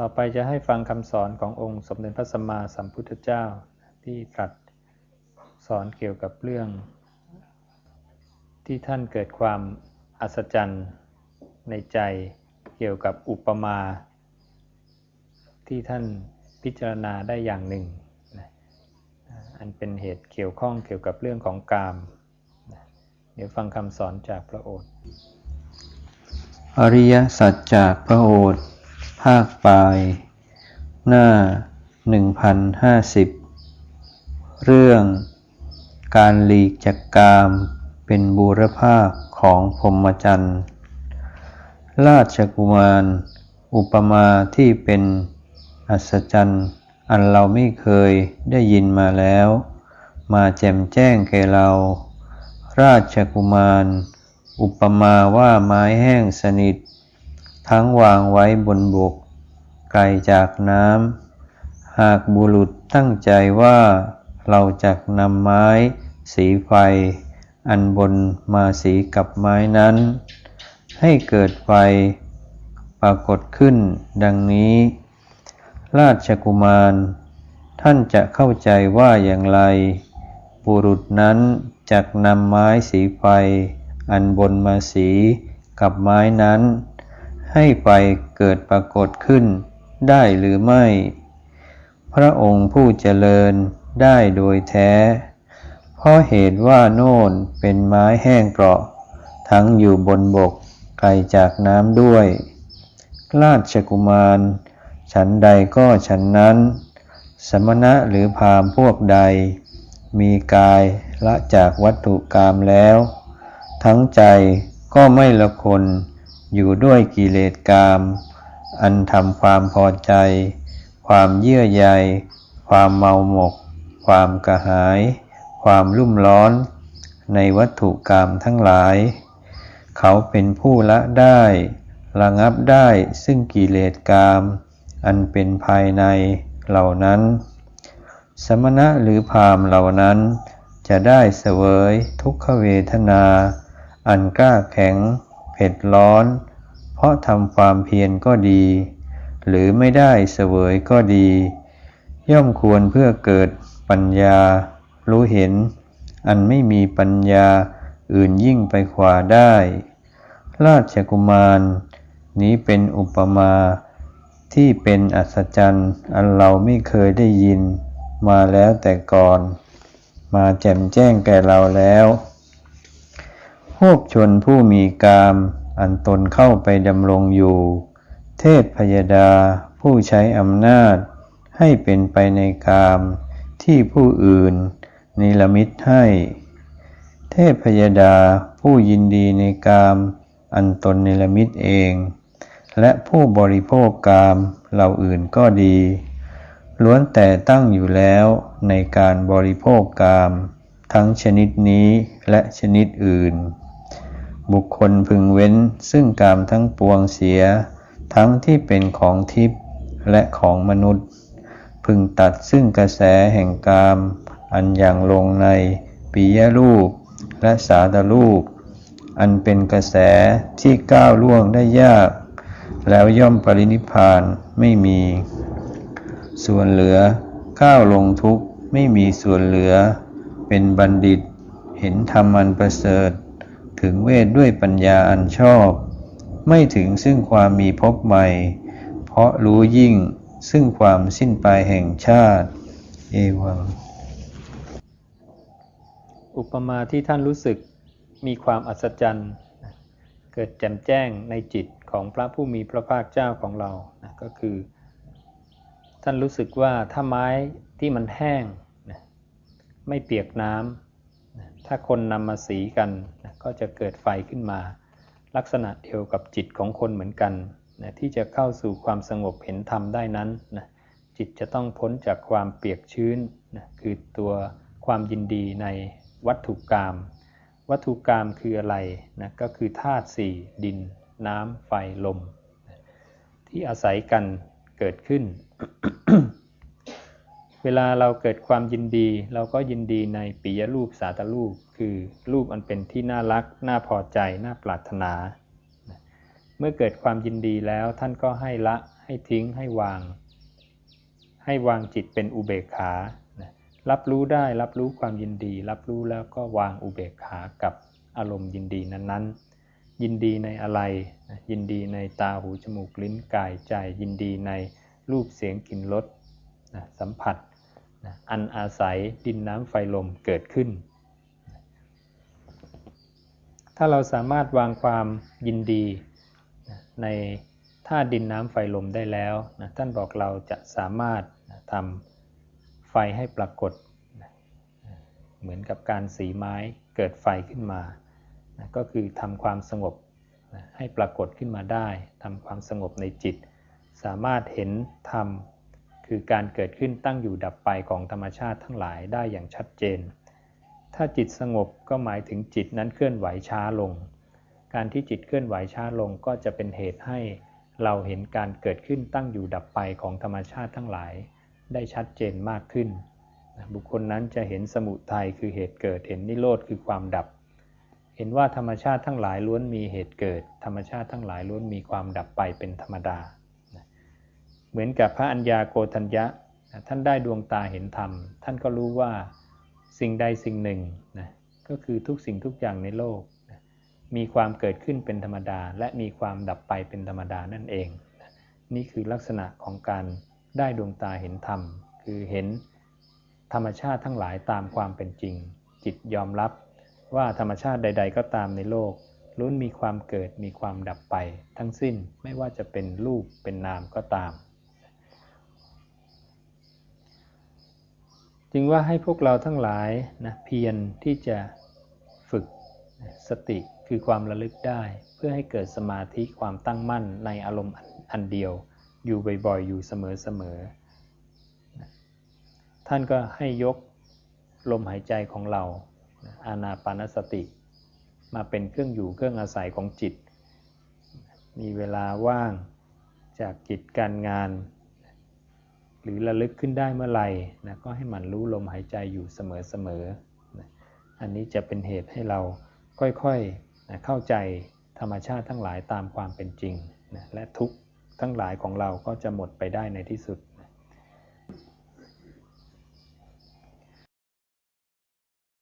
ต่อไปจะให้ฟังคำสอนขององค์สมเด็จพระสัมมาสัมพุทธเจ้าที่ตรัสสอนเกี่ยวกับเรื่อง ที่ท่านเกิดความอัศจรรย์ในใจเกี่ยวกับอุปมา ที่ท่านพิจารณาได้อย่างหนึ่ง อันเป็นเหตุเกี่ยวข้องเกี่ยวกับเรื่องของกาม เดี๋ยวฟังคำสอนจากพระโอษฐ์อริยสัจจากพระโอษฐ์ ภาคปลาย หน้า 1050 เรื่อง การหลีกจากกามเป็นบูรภาคของพรหมจรรย์ ราชกุมาร อุปมาที่เป็นอัศจรรย์ อันเราไม่เคยได้ยินมาแล้ว มาแจมแจ้งแก่เรา ราชกุมาร อุปมาว่าไม้แห้งสนิท ทั้งวางไว้บนบก ไกลจากน้ำ หากบุรุษตั้งใจว่าเราจะนำไม้ สีไฟ อันบนมาสีกับไม้นั้น ให้เกิดไฟ ปรากฏขึ้น ดังนี้ ราชกุมาร ท่านจะเข้าใจว่าอย่างไร บุรุษนั้นจักนำไม้สีไฟ อันบนมาสีกับไม้นั้น ให้ไฟเกิดปรากฏขึ้นได้หรือไม่ พระองค์ผู้เจริญได้โดยแท้ เพราะเหตุว่าโน่นเป็นไม้แห้งเกราะ ทั้งอยู่บนบกไกลจากน้ำด้วย ราชกุมาร ฉันใดก็ฉันนั้น สมณะหรือพามพวกใด มีกายละจากวัตถุกรรมแล้ว ทั้งใจก็ไม่ละคน อยู่ด้วยกิเลสกรรมอันทำความพอใจ ความเยื่อใย ความเมาหมก ความกระหาย ความรุ่มร้อน ในวัตถุกรรมทั้งหลาย เขาเป็นผู้ละได้ ระงับได้ซึ่งกิเลสกรรมอันเป็นภายในเหล่านั้น สมณะหรือพามเหล่านั้นจะได้เสวยทุกขเวทนา อันกล้าแข็ง เผ็ดร้อน เพราะทำความเพียรก็ดี หรือไม่ได้เสวยก็ดี ย่อมควรเพื่อเกิดปัญญา รู้เห็น อันไม่มีปัญญาอื่นยิ่งไปกว่าได้ ราชกุมาร นี้เป็นอุปมาที่เป็นอัศจรรย์อันเราไม่เคยได้ยิน มาแล้วแต่ก่อน มาแจ่มแจ้งแก่เราแล้ว พวกชนผู้มีกาม อันตนเข้าไปดำรงอยู่ เทพพยดาผู้ใช้อำนาจ ให้เป็นไปในกาม ที่ผู้อื่น นิรมิตให้ เทพพยดาผู้ยินดีในกาม อันตนนิรมิตเอง และผู้บริโภคกามเหล่าอื่นก็ดี ล้วนแต่ตั้งอยู่แล้วในการบริโภคกาม ทั้งชนิดนี้และชนิดอื่น บุคคลพึงเว้นซึ่งกามทั้งปวงเสีย ทั้งที่เป็นของทิพย์และของมนุษย์ พึงตัดซึ่งกระแสแห่งกาม อันอย่างลงในปิยรูป และสาตรูป อันเป็นกระแสที่ก้าวล่วงได้ยาก แล้วย่อมปรินิพานไม่มี ส่วนเหลือก้าวลงทุกข์ไม่มีส่วนเหลือ เป็นบัณฑิต เห็นธรรมอันประเสริฐ ถึงเวทด้วยปัญญาอันชอบ ไม่ถึงซึ่งความมีพบใหม่ เพราะรู้ยิ่งซึ่งความสิ้นไปแห่งชาติ เอวัง อุปมาที่ท่านรู้สึกมีความอัศจรรย์เกิดแจ่มแจ้งในจิตของพระผู้มีพระภาคเจ้าของเรานะก็คือ ท่านรู้สึกว่าถ้าไม้ที่มันแห้งนะไม่เปียกน้ำ ถ้าคนนำมาสีกันนะก็จะเกิดไฟขึ้นมา ลักษณะเดียวกับจิตของคนเหมือนกันนะที่จะเข้าสู่ความสงบเห็นธรรมได้นั้นนะจิตจะต้องพ้นจากความเปียกชื้นนะคือตัวความยินดีในวัตถุกรรมวัตถุกรรมคืออะไรนะก็คือธาตุสี่ดิน น้ำไฟลม ที่อาศัยกันเกิดขึ้น เวลาเราเกิดความยินดี เราก็ยินดีในปิยรูปสาตรูป คือรูปอันเป็นที่น่ารัก น่าพอใจ น่าปรารถนา เมื่อเกิดความยินดีแล้วท่านก็ให้ละให้ทิ้งให้วาง ให้วางจิตเป็นอุเบกขา รับรู้ได้รับรู้ความยินดี รับรู้แล้วก็วางอุเบกขากับอารมณ์ยินดีนั้นๆ ยินดีในอะไร ยินดีในตาหูจมูกลิ้นกายใจ ยินดีในรูปเสียงกลิ่นรสสัมผัส อันอาศัยดินน้ำไฟลมเกิดขึ้น ถ้าเราสามารถวางความยินดีในธาตุดินน้ำไฟลมได้แล้วนะท่านบอกเราจะสามารถทำไฟให้ปรากฏ เหมือนกับการสีไม้เกิดไฟขึ้นมานะก็คือทำความสงบนะให้ปรากฏขึ้นมาได้ทำความสงบในจิต สามารถเห็นธรรม คือการเกิดขึ้นตั้งอยู่ดับไปของธรรมชาติทั้งหลายได้อย่างชัดเจน ถ้าจิตสงบก็หมายถึงจิตนั้นเคลื่อนไหวช้าลง การที่จิตเคลื่อนไหวช้าลงก็จะเป็นเหตุให้เราเห็นการเกิดขึ้นตั้งอยู่ดับไปของธรรมชาติทั้งหลาย ได้ชัดเจนมากขึ้น บุคคลนั้นจะเห็นสมุทัยคือเหตุเกิด เห็นนิโรธคือความดับ เห็นว่าธรรมชาติทั้งหลายล้วนมีเหตุเกิด ธรรมชาติทั้งหลายล้วนมีความดับไปเป็นธรรมดา เหมือนกับพระอัญญาโกธัญญะท่านได้ดวงตาเห็นธรรม ท่านก็รู้ว่าสิ่งใดสิ่งหนึ่งนะก็คือทุกสิ่งทุกอย่างในโลกนะมีความเกิดขึ้นเป็นธรรมดา และมีความดับไปเป็นธรรมดานั่นเองนะนี่คือลักษณะของการได้ดวงตาเห็นธรรม คือเห็นธรรมชาติทั้งหลายตามความเป็นจริง จิตยอมรับว่าธรรมชาติใด ๆ ก็ตามในโลกล้วนมีความเกิดมีความดับไป ทั้งสิ้นไม่ว่าจะเป็นรูปเป็นนามก็ตาม จึงว่าให้พวกเราทั้งหลายนะเพียรที่จะฝึกสติคือความระลึกได้ เพื่อให้เกิดสมาธิความตั้งมั่นในอารมณ์อันเดียว อยู่บ่อยๆ อยู่เสมอๆท่านก็ให้ยกลมหายใจของเราอานาปานสติ มาเป็นเครื่องอยู่เครื่องอาศัยของจิต มีเวลาว่างจากกิจการงาน หรือระลึกขึ้นได้เมื่อไหร่นะก็ให้มันรู้ลมหายใจอยู่เสมอๆนะอันนี้จะเป็นเหตุให้เราค่อยๆนะเข้าใจธรรมชาติทั้งหลายตามความเป็นจริงนะและทุกทั้งหลายของเราก็จะหมดไปได้ในที่สุด